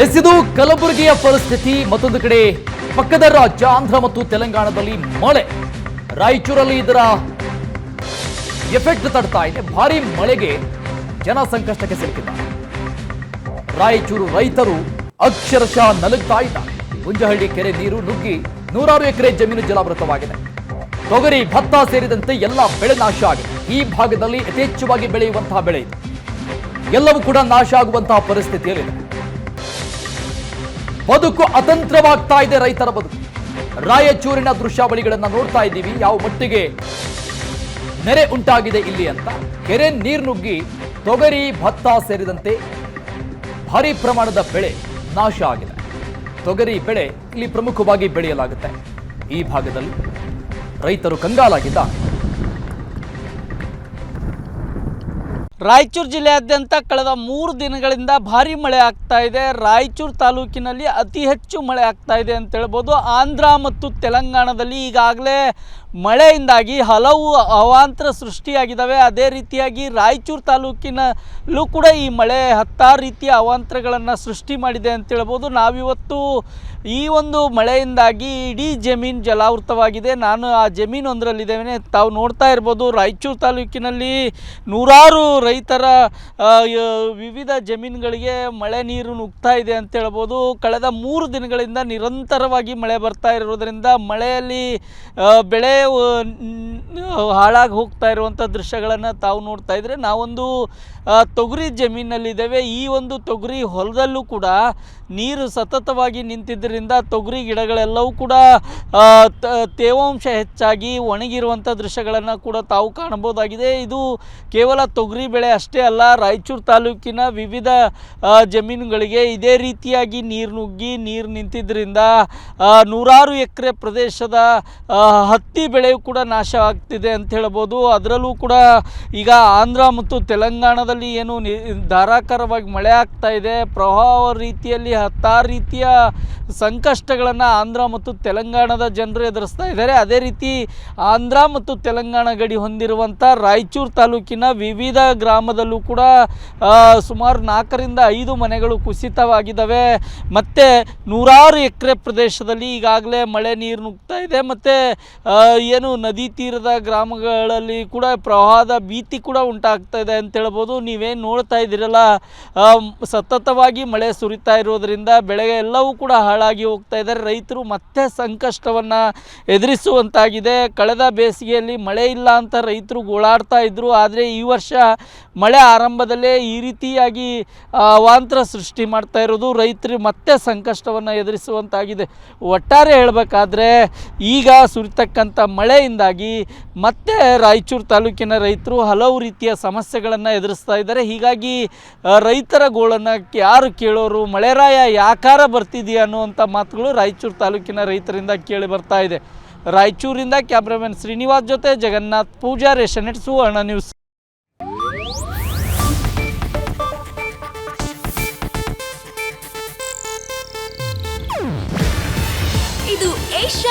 ಎಸೆದು ಕಲಬುರಗಿಯ ಪರಿಸ್ಥಿತಿ ಮತ್ತೊಂದು ಕಡೆ. ಪಕ್ಕದ ರಾಜ್ಯ ಆಂಧ್ರ ಮತ್ತು ತೆಲಂಗಾಣದಲ್ಲಿ ಮಳೆ. ರಾಯಚೂರಲ್ಲಿ ಇದರ ಎಫೆಕ್ಟ್ ತಡ್ತಾ ಇದೆ. ಭಾರಿ ಮಳೆಗೆ ಜನ ಸಂಕಷ್ಟಕ್ಕೆ ಸಿಲುಕಿದ್ದಾರೆ. ರಾಯಚೂರು ರೈತರು ಅಕ್ಷರಶಃ ನಲುಗ್ತಾ ಇದ್ದಾರೆ. ಗುಂಜಹಳ್ಳಿ ಕೆರೆ ನೀರು ನುಗ್ಗಿ ನೂರಾರು ಎಕರೆ ಜಮೀನು ಜಲಾವೃತವಾಗಿದೆ. ತೊಗರಿ, ಭತ್ತ ಸೇರಿದಂತೆ ಎಲ್ಲ ಬೆಳೆ ನಾಶ ಆಗಿದೆ. ಈ ಭಾಗದಲ್ಲಿ ಯಥೇಚ್ಛವಾಗಿ ಬೆಳೆಯುವಂತಹ ಬೆಳೆ ಇದೆ. ಎಲ್ಲವೂ ಕೂಡ ನಾಶ ಆಗುವಂತಹ ಪರಿಸ್ಥಿತಿಯಲ್ಲಿದೆ. ಬದುಕು ಅತಂತ್ರವಾಗ್ತಾ ಇದೆ ರೈತರ ಬದುಕು. ರಾಯಚೂರಿನ ದೃಶ್ಯಾವಳಿಗಳನ್ನು ನೋಡ್ತಾ ಇದ್ದೀವಿ. ಯಾವ ಮಟ್ಟಿಗೆ ನೆರೆ ಉಂಟಾಗಿದೆ ಇಲ್ಲಿ ಅಂತ. ಕೆರೆ ನೀರು ನುಗ್ಗಿ ತೊಗರಿ, ಭತ್ತ ಸೇರಿದಂತೆ ಭಾರಿ ಪ್ರಮಾಣದ ಬೆಳೆ ನಾಶ ಆಗಿದೆ. ತೊಗರಿ ಬೆಳೆ ಇಲ್ಲಿ ಪ್ರಮುಖವಾಗಿ ಬೆಳೆಯಲಾಗುತ್ತೆ. ಈ ಭಾಗದಲ್ಲಿ ರೈತರು ಕಂಗಾಲಾಗಿದ್ದಾರೆ. ರಾಯಚೂರು ಜಿಲ್ಲೆಯಾದ್ಯಂತ ಕಳೆದ ಮೂರು ದಿನಗಳಿಂದ ಭಾರಿ ಮಳೆ ಆಗ್ತಾ ಇದೆ. ರಾಯಚೂರು ತಾಲೂಕಿನಲ್ಲಿ ಅತಿ ಹೆಚ್ಚು ಮಳೆ ಆಗ್ತಾ ಇದೆ ಅಂತ ಹೇಳ್ಬೋದು. ಆಂಧ್ರ ಮತ್ತು ತೆಲಂಗಾಣದಲ್ಲಿ ಈಗಾಗಲೇ ಮಳೆಯಿಂದಾಗಿ ಹಲವು ಅವಾಂತರ ಸೃಷ್ಟಿಯಾಗಿದ್ದಾವೆ. ಅದೇ ರೀತಿಯಾಗಿ ರಾಯಚೂರು ತಾಲೂಕಿನಲ್ಲೂ ಕೂಡ ಈ ಮಳೆ ಹತ್ತಾರು ರೀತಿಯ ಅವಾಂತರಗಳನ್ನು ಸೃಷ್ಟಿ ಮಾಡಿದೆ ಅಂತ ಹೇಳ್ಬೋದು. ನಾವಿವತ್ತು ಈ ಒಂದು ಮಳೆಯಿಂದಾಗಿ ಇಡೀ ಜಮೀನು ಜಲಾವೃತವಾಗಿದೆ. ನಾನು ಆ ಜಮೀನೊಂದರಲ್ಲಿದ್ದೇನೆ ತಾವು ನೋಡ್ತಾ ಇರ್ಬೋದು, ರಾಯಚೂರು ತಾಲೂಕಿನಲ್ಲಿ ನೂರಾರು ರೈತರ ವಿವಿಧ ಜಮೀನುಗಳಿಗೆ ಮಳೆ ನೀರು ನುಗ್ತಾ ಇದೆ ಅಂತ ಹೇಳ್ಬೋದು. ಕಳೆದ ಮೂರು ದಿನಗಳಿಂದ ನಿರಂತರವಾಗಿ ಮಳೆ ಬರ್ತಾ ಇರೋದ್ರಿಂದ ಮಳೆಯಲ್ಲಿ ಬೆಳೆ ಹಾಳಾಗಿ ಹೋಗ್ತಾ ಇರುವಂಥ ದೃಶ್ಯಗಳನ್ನು ತಾವು ನೋಡ್ತಾ ಇದ್ರೆ ನಾವೊಂದು ತೊಗರಿ ಜಮೀನಲ್ಲಿದ್ದೇವೆ. ಈ ಒಂದು ತೊಗರಿ ಹೊಲದಲ್ಲೂ ಕೂಡ ನೀರು ಸತತವಾಗಿ ನಿಂತಿದ್ದರಿಂದ ತೊಗರಿ ಗಿಡಗಳೆಲ್ಲವೂ ಕೂಡ ತೇವಾಂಶ ಹೆಚ್ಚಾಗಿ ಒಣಗಿರುವಂಥ ದೃಶ್ಯಗಳನ್ನು ಕೂಡ ತಾವು ಕಾಣಬಹುದಾಗಿದೆ. ಇದು ಕೇವಲ ತೊಗರಿ ಬೆಳೆ ಅಷ್ಟೇ ಅಲ್ಲ, ರಾಯಚೂರು ತಾಲೂಕಿನ ವಿವಿಧ ಜಮೀನುಗಳಿಗೆ ಇದೇ ರೀತಿಯಾಗಿ ನೀರು ನುಗ್ಗಿ ನೀರು ನಿಂತಿದ್ದರಿಂದ ನೂರಾರು ಎಕರೆ ಪ್ರದೇಶದ ಹತ್ತಿ ಬೆಳೆಯು ಕೂಡ ನಾಶ ಆಗ್ತಿದೆ ಅಂತ ಹೇಳ್ಬೋದು. ಅದರಲ್ಲೂ ಕೂಡ ಈಗ ಆಂಧ್ರ ಮತ್ತು ತೆಲಂಗಾಣದಲ್ಲಿ ಏನು ಧಾರಾಕಾರವಾಗಿ ಮಳೆ ಆಗ್ತಾ ಇದೆ. ಪ್ರವಾಹ ರೀತಿಯಲ್ಲಿ ಹತ್ತಾರು ರೀತಿಯ ಸಂಕಷ್ಟಗಳನ್ನು ಆಂಧ್ರ ಮತ್ತು ತೆಲಂಗಾಣದ ಜನರು ಎದುರಿಸ್ತಾ ಇದ್ದಾರೆ. ಅದೇ ರೀತಿ ಆಂಧ್ರ ಮತ್ತು ತೆಲಂಗಾಣ ಗಡಿ ಹೊಂದಿರುವಂಥ ರಾಯಚೂರು ತಾಲೂಕಿನ ವಿವಿಧ ಗ್ರಾಮದಲ್ಲೂ ಕೂಡ ಸುಮಾರು ನಾಲ್ಕರಿಂದ ಐದು ಮನೆಗಳು ಕುಸಿತವಾಗಿದ್ದಾವೆ. ಮತ್ತು ನೂರಾರು ಎಕರೆ ಪ್ರದೇಶದಲ್ಲಿ ಈಗಾಗಲೇ ಮಳೆ ನೀರು ನುಗ್ತಾ ಇದೆ. ಮತ್ತು ಏನು ನದಿ ತೀರದ ಗ್ರಾಮಗಳಲ್ಲಿ ಕೂಡ ಪ್ರವಾಹದ ಭೀತಿ ಕೂಡ ಉಂಟಾಗ್ತಾ ಇದೆ ಅಂತ ಹೇಳ್ಬೋದು. ನೀವೇನು ನೋಡ್ತಾ ಇದ್ದೀರಲ್ಲ ಸತತವಾಗಿ ಮಳೆ ಸುರಿತಾ ಇರೋದರಿಂದ ಬೆಳೆ ಎಲ್ಲವೂ ಕೂಡ ಹಾಳಾಗಿ ಹೋಗ್ತಾ ಇದ್ದಾರೆ ರೈತರು ಮತ್ತೆ ಸಂಕಷ್ಟವನ್ನು ಎದುರಿಸುವಂತಾಗಿದೆ. ಕಳೆದ ಬೇಸಿಗೆಯಲ್ಲಿ ಮಳೆ ಇಲ್ಲ ಅಂತ ರೈತರು ಗೋಳಾಡ್ತಾ ಇದ್ದರು ಆದರೆ ಈ ವರ್ಷ ಮಳೆ ಆರಂಭದಲ್ಲೇ ಈ ರೀತಿಯಾಗಿ ಅವಾಂತರ ಸೃಷ್ಟಿ ಮಾಡ್ತಾ ಇರೋದು. ರೈತರು ಮತ್ತೆ ಸಂಕಷ್ಟವನ್ನು ಎದುರಿಸುವಂತಾಗಿದೆ. ಒಟ್ಟಾರೆ ಹೇಳಬೇಕಾದ್ರೆ, ಈಗ ಸುರಿತಕ್ಕಂಥ ಮಳೆಯಿಂದಾಗಿ ಮತ್ತೆ ರಾಯಚೂರು ತಾಲೂಕಿನ ರೈತರು ಹಲವು ರೀತಿಯ ಸಮಸ್ಯೆಗಳನ್ನು ಎದುರಿಸ್ತಾ ಇದ್ದಾರೆ. ಹೀಗಾಗಿ ರೈತರ ಗೋಳನ್ನು ಯಾರು ಕೇಳೋರು ಮಳೆರಾಯ ಯಾಕಾರ ಬರ್ತಿದೆಯಾ ಅನ್ನುವಂಥ ಮಾತುಗಳು ರಾಯಚೂರು ತಾಲೂಕಿನ ರೈತರಿಂದ ಕೇಳಿ ಬರ್ತಾ ಇದೆ. ರಾಯಚೂರಿಂದ ಕ್ಯಾಮ್ರಾಮನ್ ಶ್ರೀನಿವಾಸ್ ಜೊತೆ ಜಗನ್ನಾಥ್ ಪೂಜಾ, ರೇಷನ್ Suvarna news.